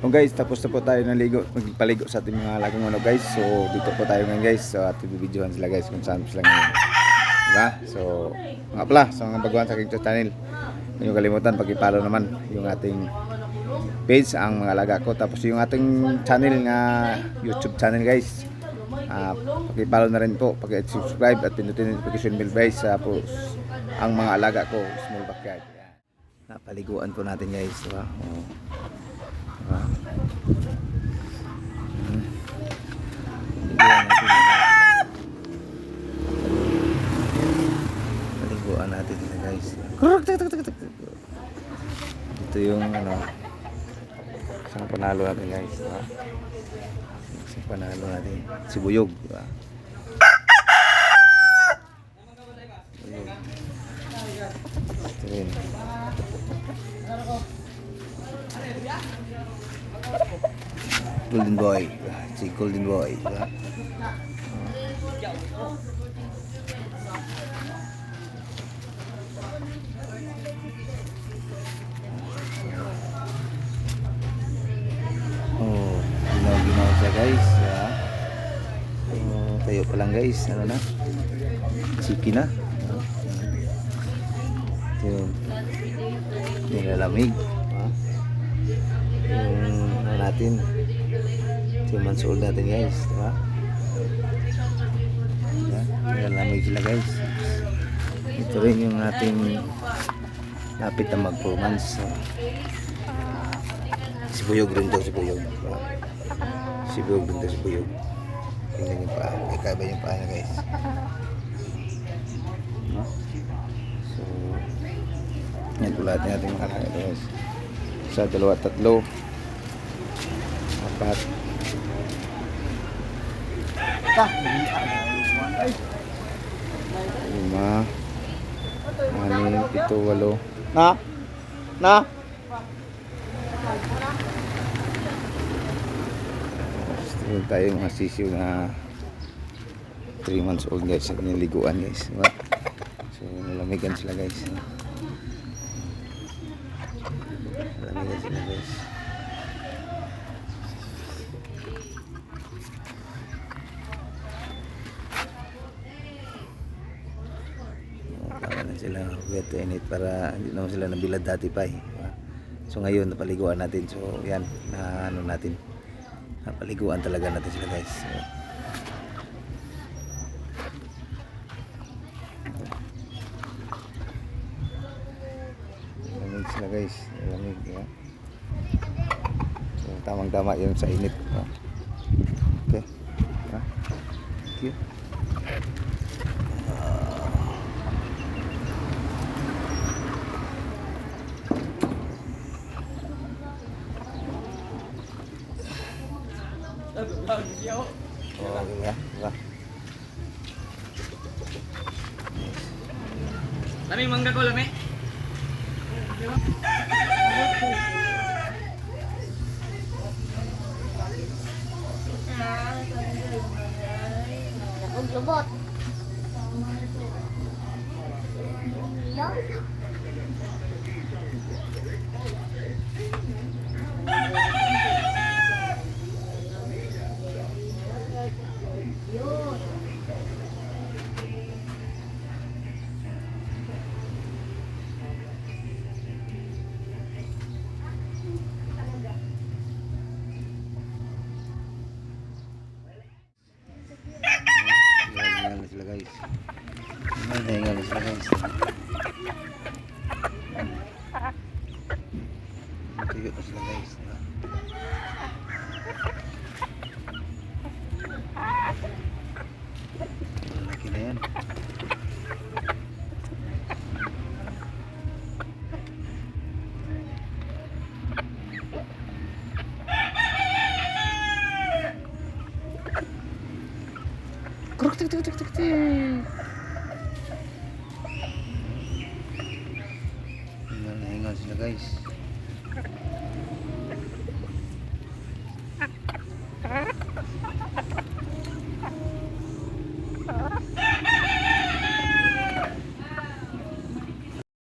Oh guys, tapos na po tayo naligo, magpaligo sa ating mga alagang manok guys. So dito po tayo ngayon guys. So at ibibidyohan sila guys kung saan sila ngayon. Diba? So mga pala, sa mga baguhan sa aking channel. Huwag niyo kalimutan, pag-follow naman yung ating page ang mga alaga ko. Tapos yung ating channel nga YouTube channel guys. Ah, paki-follow na rin po, paki-subscribe at pinutin yung notification bell guys sa po ang mga alaga ko, small backyard. Napaliguan po natin guys, diba? Oh. Diba? Hmm. Paliguan natin na Paliguan natin na guys. Ito yung ano, isang panalo natin guys, diba? Isang panalo natin. Sibuyog, diba? Sibuyog. Ito rin. Golden Boy. Si Golden Boy. Diba? Pa lang guys. Ano na? Siki na. Yung nilalamig. Yung ano natin. Yung months old natin guys. Diba? Nilalamig sila guys. Ito rin yung ating lapit na mag 4 months. So, Sibuyog rin daw, sibuyog. Diba? Sibuyog rin daw, sibuyog. Tingnan yung paa. May kaba yung paa niya guys. No? So, yan lahat natin mga guys. Sa dalawa, tatlo. Apat. Lima. Anim, pito, walo. Na? Na? Meron tayo mga sisiw na 3 months old guys sa kanyang liguan guys. Diba? So nalamigan sila guys. Nalamigan sila guys. Sila wet to init para hindi naman sila nabilad dati pa eh. Diba? So ngayon napaliguan natin. So yan na ano natin. Napaliguan talaga natin sila guys. So, Lamig sila guys. Lamig. Yeah. So tamang tama yun sa init. Okay. Ah. Thank you. Oh, okay, ya. Diba? Lami mangga ko lami. Akong lubot. тих тих тих тих